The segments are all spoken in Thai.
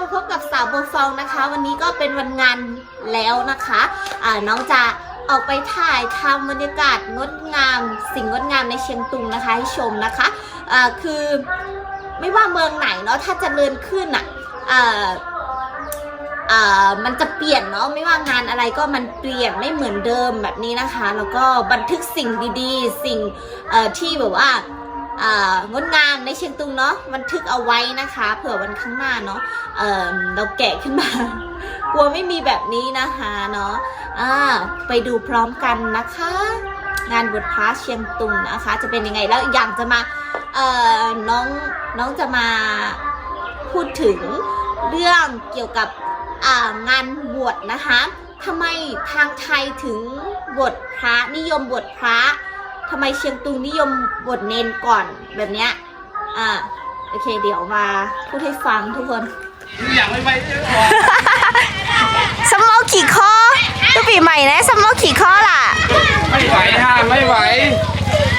มาพบกับสาวโบฟองนะคะ วันนี้ก็เป็นวันงานแล้วนะคะอ่าน้องจะออกไปถ่ายทำบรรยากาศงดงาม สิ่งงดงามในเชียงตุงนะคะให้ชมนะคะอ่าคือไม่ว่าเมืองไหนเนาะถ้าเจริญขึ้นอะอ่ามันจะเปลี่ยนเนาะไม่ว่างานอะไรก็มันเปลี่ยนไม่เหมือนเดิมแบบนี้นะคะ แล้วก็บันทึกสิ่งดีๆ สิ่งที่แบบว่า งดงามในเชียงตุงเนาะบันทึกเอาไว้นะคะ เผื่อวันข้างหน้าเนาะเเราแกะขึ้นมา กลัวไม่มีแบบนี้นะคะเนาะไปดูพร้อมกันนะคะ งานบวชพระเชียงตุงนะคะ จะเป็นยังไงแล้วอย่างจะมาน้องน้องจะมาพูดถึงเรื่องเกี่ยวกับงานบวชนะคะทำไมทางไทยถึงบวชพระนิยมบวชพระ ทำไมเชียงตุงนิยมบทเนนก่อนแบบเนี้ยอ่าโอเค เดี๋ยวมาพูดให้ฟังทุกคนอยากไม่ไปเยอะกว่าสมอขี่คอตัวปีใหม่นะสมอขี่คอล่ะ ไม่ไหวฮะไม่ไหว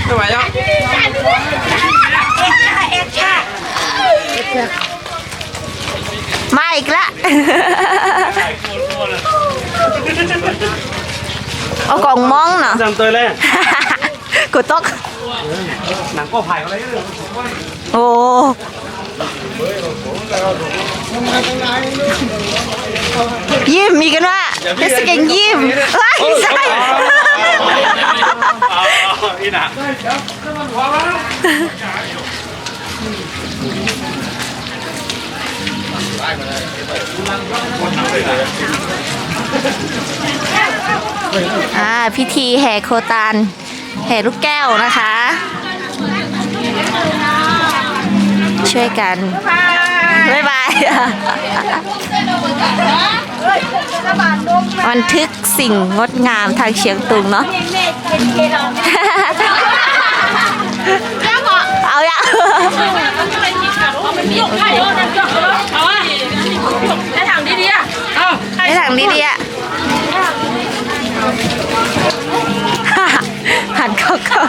ไม่ไหวแล้วมาอีกละเอากล่องมองเนาะจำเตยเลย กูตกหนังก็ผ่ายอะไรเลยโอ้ยิ้มมีกันว่าเทศกาลยิ้มเฮ้ยใช่พี่น่ะอ่าพิธีแห่โคตาน แห่ลูกแก้วนะคะ ช่วยกัน บ๊ายบายบันทึกสิ่งงดงามทางเชียงตุงเนาะเอาอย่าได้ถังดีๆอะไอ้ถังดีดีๆอะ หันเข้าเข้า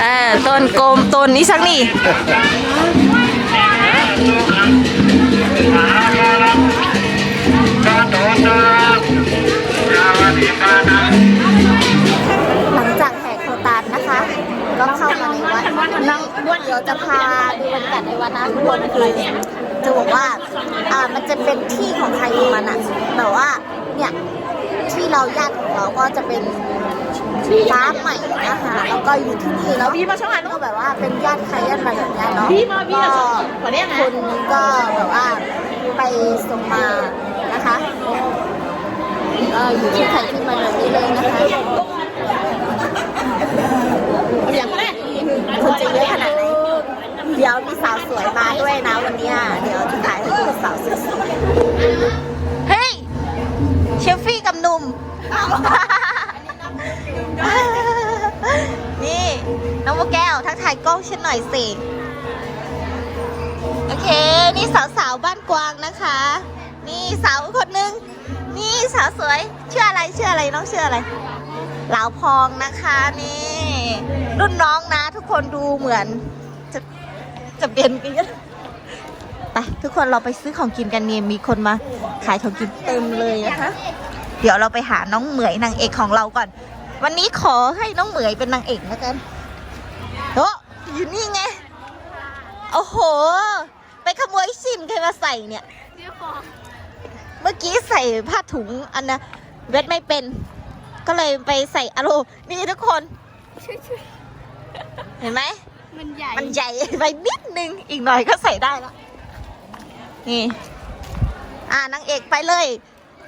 เออต้นกลมต้นนี้สักนี่หลังจากแห่โคตานนะคะ ก็เข้ามาในวัดน้องเดี๋ยวจะพาดูบรรยากาศในวัดนะทุกคนคือ จะบอกว่า อ่า มันจะเป็นที่ของใครของมันอะแต่ว่า เนี่ย ที่เราญาติของเราก็จะเป็นฟ้าใหม่นะคะแล้วก็อยู่ที่นี่แล้วพี่มาช่องอ่านก็แบบว่าเป็นญาติใครญาติมันแบบนี้เนาะพี่มาพี่ก็มาขอเรียกนะคุณก็แบบว่าไปส่งมานะคะก็อยู่ที่ใครที่มันแบบนี้เลยนะคะอย่างแรกคนจะเยอะขนาดไหนเดี๋ยวมีสาวสวยมาด้วยนะวันเนี้ยเดี๋ยวจะถ่ายให้ดูสาวสวยๆเฮ้ยเชฟฟี่กับหนุ่ม นี่น้องโมแก้วทักถ่ายกล้องฉันหน่อยสิ โอเค นี่สาวสาวๆบ้านกวางนะคะ นี่สาวคนหนึง นี่สาวสวยชื่ออะไรชื่ออะไรน้องชื่ออะไรเหลาพองนะคะนี่ รุ่นน้องนะทุกคนดูเหมือน จะจะเบนกันไปทุกคนเราไปซื้อของกินกันเนี่ยมีคนมาขายของกินเต็มเลยนะคะ เดี๋ยวเราไปหาน้องเหมยนางเอกของเราก่อน วันนี้ขอให้น้องเหมยเป็นนางเอกแล้วกันโอ้อยู่นี่ไงโอ้โห ไปขโมยสินใครมาใส่เนี่ยเมื่อกี้ใส่ผ้าถุงอันนะเวทไม่เป็น ก็เลยไปใส่อารมณ์นี่ทุกคน เห็นไหม มันใหญ่ มันใหญ่ไปนิดนึง อีกหน่อยก็ใส่ได้แล้ว นี่ อ่านางเอกไปเลย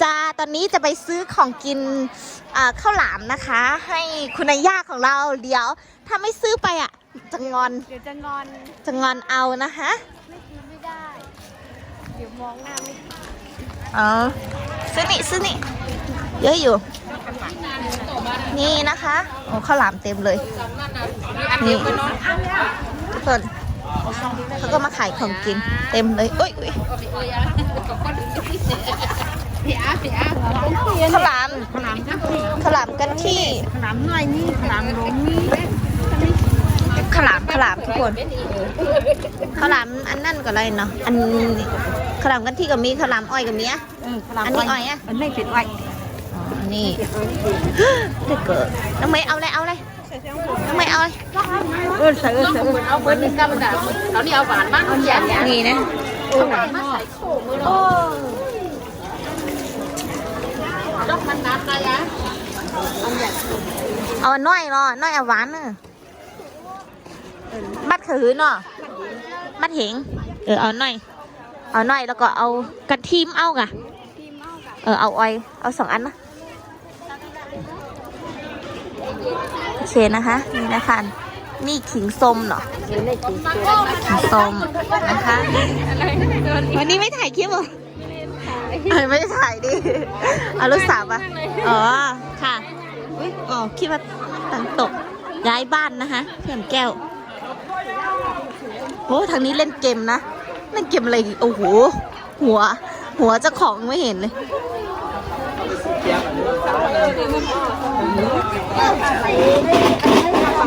จะตอนนี้จะไปซื้อของกินอ่าข้าวหลามนะคะ ให้คุณนายย่าของเราเดี๋ยว ถ้าไม่ซื้อไปอะจะงอนเดี๋ยวจะงอนจะงอนเอานะคะไม่กินไม่ได้ เดี๋ยวมองหน้าไม่ติดอ๋อซื้อนี่ซื้อนี่ เยอะอยู่ นี่นะคะโอ้ข้าวหลามเต็มเลยนี่ทุกคนเขาก็มาขายของกินเต็มเลยอุ้ยอุ้ยข้าวหลามข้าวหลามกันที่ขนมหน่อยนี่ขนมหลงนี่ข้าวหลามข้าวหลามทุกคนข้าวหลามอันนั่นก็อะไรเนาะอันข้าวหลามกันที่ก็มีข้าวหลามอ้อยก็มีอะเออขนมอันนี้อ้อยอะอันนี้เป็นอ้อยอ๋อ นี่เด็กเกิดน้องเมย์เอาเลยเอาเลยน้องเมย์เอาเลยเออใส่เออใส่เอาเบอร์นี้กันจ้ะเรานี่เอาหวานมากเอาอย่านี้นี่นะโอ้ดอกมันนัดนะยะเอาอันน้อยเนาะน้อยเอาหวานเนอะบัดขือเนาะบัดเหงเออเอาหน่อยเอาหน่อยแล้วก็เอากระทิมเอากะเออเอาอ้อยเอาสองอันนะ โอเคนะคะ นี่นะคะนี่ขิงส้มเนาะขิงส้มนะคะวันนี้ไม่ถ่ายคลิปหรอไม่ได้ถ่ายดิเอาลูกสาวปะอ๋อค่ะอ๋อคิดว่าตังตกย้ายบ้านนะคะเพื่อนแก้วโอ้ทางนี้เล่นเกมนะเล่นเกมอะไรโอ้โหหัว หัวเจ้าของไม่เห็นเลย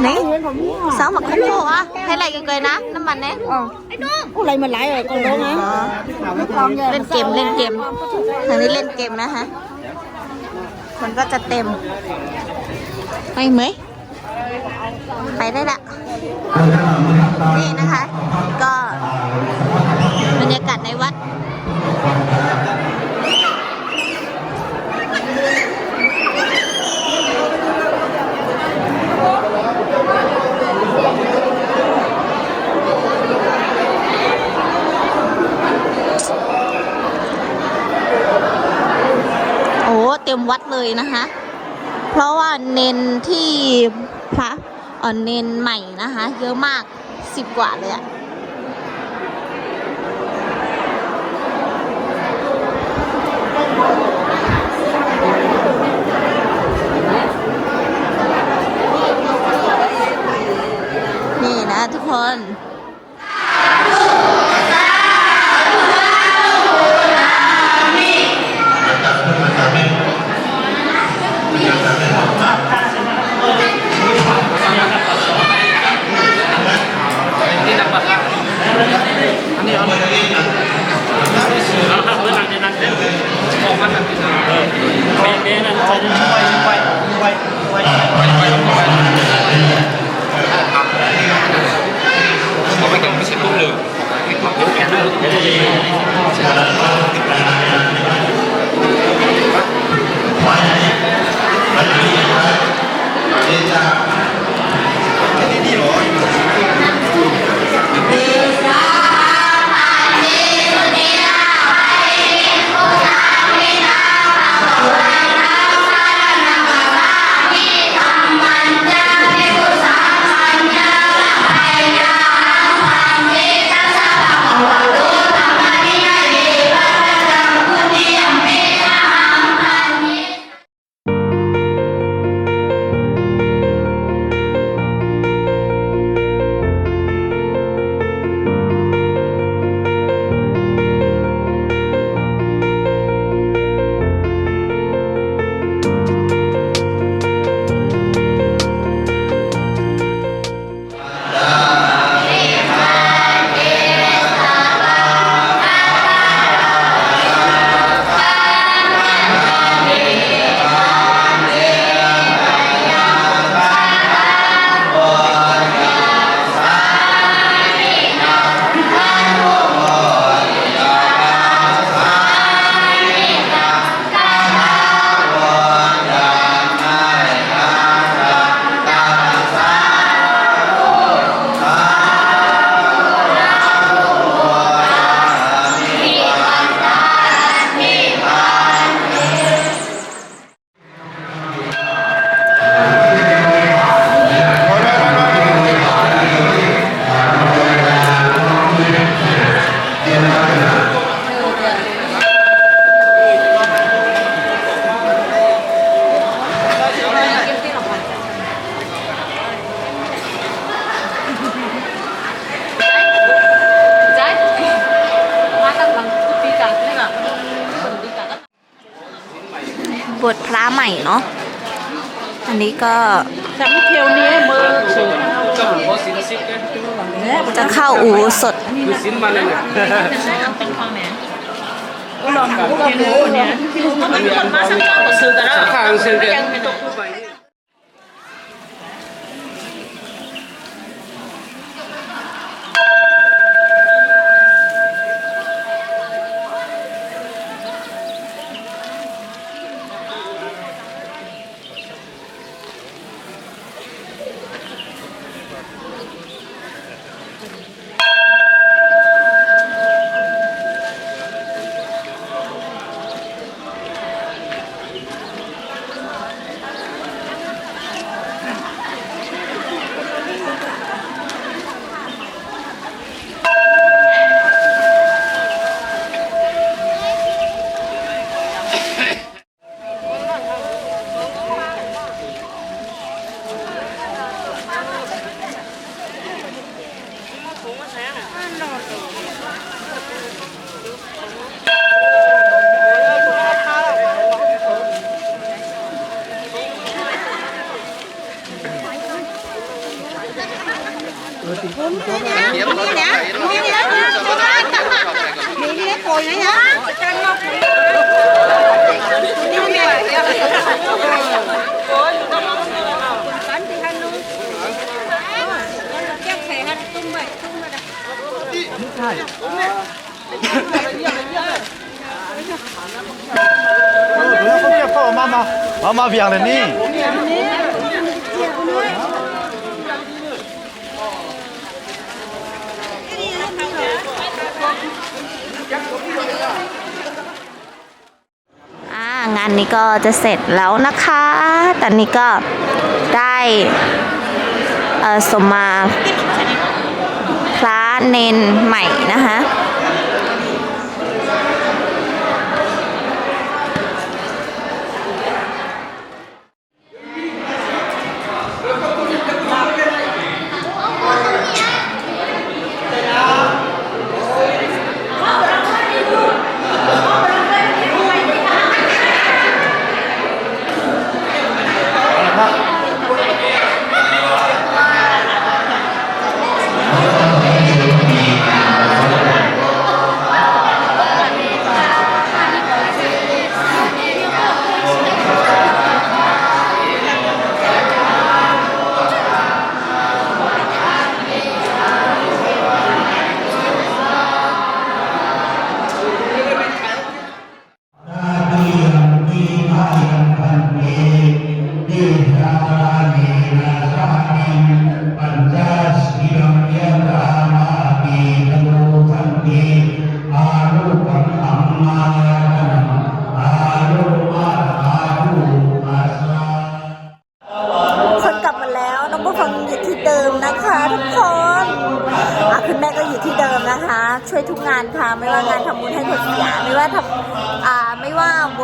นี่สาวหมักข้าวโพดอะให้ไรกันเกยนะน้ำมันเนี่ยอ๋ออะไรมันไหลเลยกันเลยนะเล่นเกมเล่นเกมทางนี้เล่นเกมนะคะคนก็จะเต็ม ไปไหม ไปได้ละ นี่นะคะ ก็บรรยากาศในวัด เต็มวัดเลยนะคะ เพราะว่าเน้นที่พระเอ่อเน้นใหม่นะคะ เยอะมากสิบกว่าเลยอะนี่นะทุกคน ม่เนาะอันนี้ก็สำเทียวนี้มือสูงก็เหมือนโพสซินซิปเลยจะเข้าอูสดคือซินมันเลยเนี่ยลองดูกันดูเนี่ยมันมีคนมาสักคนก็ซื้อกันแล้ว Hey! ဘာมาเพียงည်းนี่งานนี้ก็จะเสร็จแล้วนะคะ ตอนนี้ก็ได้สมมาพระเนนใหม่นะคะ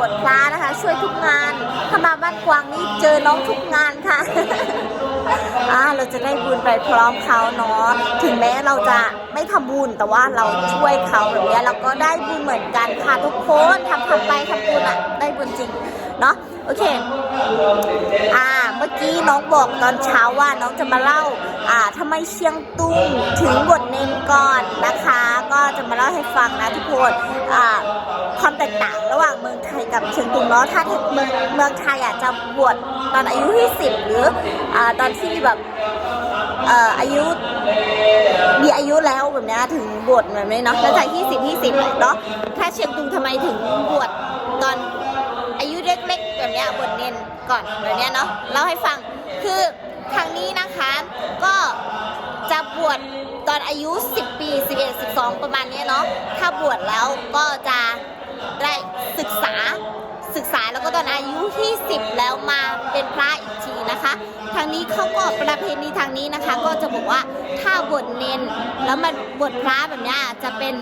ว่าบวชพระนะคะ ช่วยทุกงานถ้ามาบ้านกวางนี่เจอน้องทุกงานค่ะอ่าเราจะได้บุญไปพร้อมเขาเนาะถึงแม้เราจะไม่ทำบุญแต่ว่าเราช่วยเขาแบบนี้เราก็ได้บุญเหมือนกันค่ะทุกคนทำทำไปทำบุญอะได้บุญจริงเนาะโอเค อ่า เมื่อกี้น้องบอกตอนเช้าว่าน้องจะมาเล่า อ่าทำไมเชียงตุงถึงบทเนนก่อนนะคะ ก็จะมาเล่าให้ฟังนะทุกคนอ่าความแตกต่างระหว่างเมืองไทยกับเชียงตุงเนาะถ้าเมืองเมืองไทยอะจะบวชตอนอายุที่สิบหรืออ่าตอนที่แบบเอ่ออายุมีอายุแล้วแบบนี้ถึงบวชแบบนี้เนาะแล้วจากที่สิบที่สิบเนาะถ้าเชียงตุงทำไมถึงบวชตอนอายุเล็กๆแบบนี้ยบทเรียนก่อนแบบนี้เนาะเล่าให้ฟังคือ ทางนี้นะคะ ก็จะบวชตอนอายุ 10 ปี 11 12 ประมาณนี้เนาะ ถ้าบวชแล้วก็จะได้ศึกษาศึกษาแล้วก็ตอนอายุที่ 10 แล้วมาเป็นพระอีกทีนะคะ ทางนี้เขาก็ประเพณีทางนี้นะคะ ก็จะบอกว่าถ้าบวชเนนแล้วมาบวชพระแบบนี้จะเป็น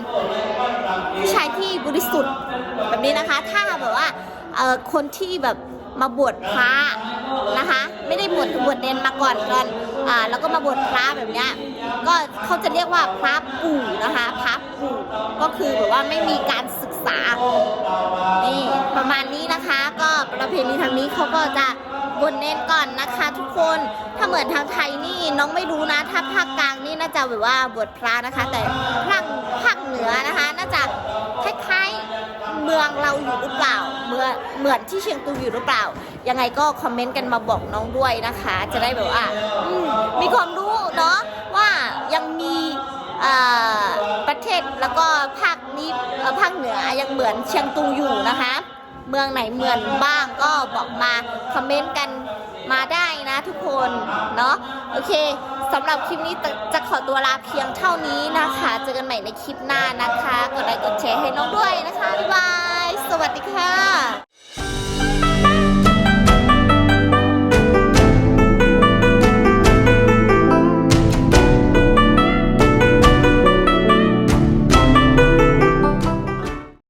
ผู้ชายที่บริสุทธิ์แบบนี้นะคะ ถ้าแบบว่าคนที่แบบมาบวชพระนะคะ ไม่ได้บวชบวชเนนมาก่อนกันอ่าแล้วก็มาบวชพระแบบเนี้ยก็เขาจะเรียกว่าพระปู่นะคะพระปู่ก็คือแบบว่าไม่มีการศึกษานี่ประมาณนี้นะคะ ก็ประเพณีทางนี้เขาก็จะบนเน้นก่อนนะคะทุกคนถ้าเหมือนทางไทยนี่น้องไม่รู้นะ ถ้าภาคกลางนี่น่าจะแบบว่าบวชพระนะคะ แต่ภาคภาคเหนือนะคะ น่าจะ เมืองเราอยู่หรือเปล่าเมืองเหมือนที่เชียงตุงอยู่หรือเปล่า ยังไงก็คอมเมนต์กันมาบอกน้องด้วยนะคะ จะได้แบบว่าอืมมีความรู้เนาะว่ายังมีประเทศแล้วก็ภาคนี้ภาคเหนือยังเหมือนเชียงตุงอยู่นะคะ เมืองไหนเหมือนบ้างก็บอกมาคอมเมนต์กันมาได้นะทุกคนเนาะโอเค สำหรับคลิปนี้จะขอตัวลาเพียงเท่านี้นะคะ เจอกันใหม่ในคลิปหน้านะคะ กดไลค์กดแชร์ให้น้องด้วยนะคะ บ๊ายบาย สวัสดีค่ะ